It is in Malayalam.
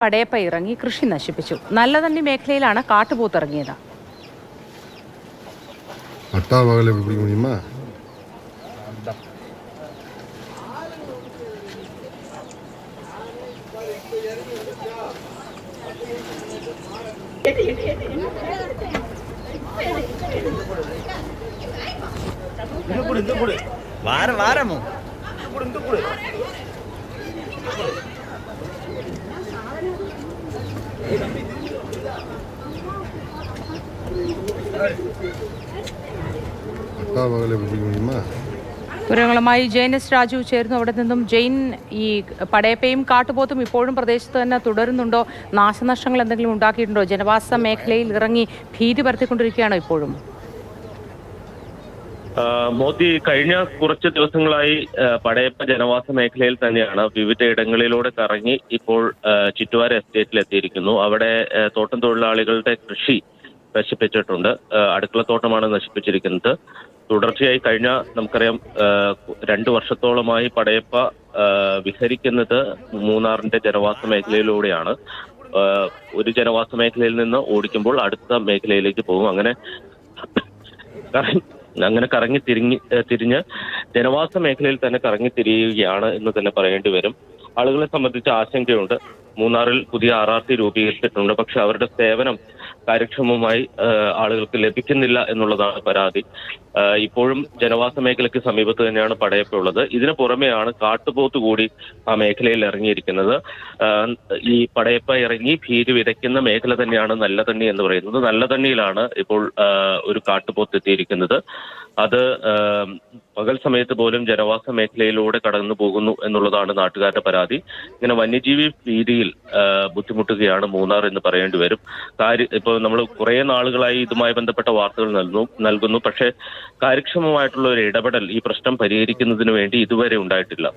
പടയപ്പ ഇറങ്ങി കൃഷി നശിപ്പിച്ചു നല്ലതണ്ണി മേഖലയിലാണ് കാട്ടുപോത്ത് ഇറങ്ങിയത് அட்டா വിവരങ്ങളുമായി ജെയിൻ എസ് രാജു ചേരുന്നു. അവിടെ നിന്നും ജെയിൻ ഈ പടയപ്പയും കാട്ടുപോത്തും ഇപ്പോഴും പ്രദേശത്ത് തന്നെ തുടരുന്നുണ്ടോ? നാശനഷ്ടങ്ങൾ എന്തെങ്കിലും ഉണ്ടാക്കിയിട്ടുണ്ടോ? ജനവാസ മേഖലയിൽ ഇറങ്ങി ഭീതി പരത്തിക്കൊണ്ടിരിക്കുകയാണോ ഇപ്പോഴും? മോദി കഴിഞ്ഞ കുറച്ച് ദിവസങ്ങളായി പടയപ്പ ജനവാസ മേഖലയിൽ തന്നെയാണ് വിവിധ ഇടങ്ങളിലൂടെ കറങ്ങി ഇപ്പോൾ ചുറ്റുവാര എസ്റ്റേറ്റിൽ എത്തിയിരിക്കുന്നു അവിടെ തോട്ടം തൊഴിലാളികളുടെ കൃഷി നശിപ്പിച്ചിട്ടുണ്ട്. അടുക്കളത്തോട്ടമാണ് നശിപ്പിച്ചിരിക്കുന്നത്. തുടർച്ചയായി കഴിഞ്ഞ നമുക്കറിയാം രണ്ടു വർഷത്തോളമായി പടയപ്പ വിഹരിക്കുന്നത് മൂന്നാറിന്റെ ജനവാസ മേഖലയിലൂടെയാണ്. ഒരു ജനവാസ മേഖലയിൽ നിന്ന് ഓടിക്കുമ്പോൾ അടുത്ത മേഖലയിലേക്ക് പോകും. അങ്ങനെ അങ്ങനെ കറങ്ങി തിരിഞ്ഞ് തിരിഞ്ഞ് ജനവാസ മേഖലയിൽ തന്നെ കറങ്ങി തിരിയുകയാണ് എന്ന് തന്നെ പറയേണ്ടി വരും. ആളുകളെ സംബന്ധിച്ച് ആശങ്കയുണ്ട്. മൂന്നാറിൽ പുതിയ ആർ ആർ സി രൂപീകരിച്ചിട്ടുണ്ട്. പക്ഷെ അവരുടെ സേവനം കാര്യക്ഷമമായി ആളുകൾക്ക് ലഭിക്കുന്നില്ല എന്നുള്ളതാണ് പരാതി. ഇപ്പോഴും ജനവാസ മേഖലയ്ക്ക് സമീപത്ത് തന്നെയാണ് പടയപ്പ ഉള്ളത്. ഇതിന് പുറമെയാണ് കാട്ടുപോത്ത് കൂടി ആ മേഖലയിൽ ഇറങ്ങിയിരിക്കുന്നത്. ഈ പടയപ്പ ഇറങ്ങി ഭീതി വിതയ്ക്കുന്ന മേഖല തന്നെയാണ് നല്ല തണ്ണി എന്ന് പറയുന്നത്. നല്ല നല്ലതണ്ണിയിലാണ് ഇപ്പോൾ ഒരു കാട്ടുപോത്ത് എത്തിയിരിക്കുന്നത്. അത് പകൽ സമയത്ത് പോലും ജനവാസ മേഖലയിലൂടെ കടന്നു പോകുന്നു എന്നുള്ളതാണ് നാട്ടുകാരുടെ പരാതി. ഇങ്ങനെ വന്യജീവി ഭീതിയിൽ ബുദ്ധിമുട്ടുകയാണ് മൂന്നാർ എന്ന് പറയേണ്ടി വരും. കാര്യ ഇപ്പോൾ നമ്മൾ കുറേ നാളുകളായി ഇതുമായി ബന്ധപ്പെട്ട വാർത്തകൾ നൽകുന്നു നൽകുന്നു. പക്ഷേ കാര്യക്ഷമമായിട്ടുള്ള ഒരു ഇടപെടൽ ഈ പ്രശ്നം പരിഹരിക്കുന്നതിന് വേണ്ടി ഇതുവരെ ഉണ്ടായിട്ടില്ല.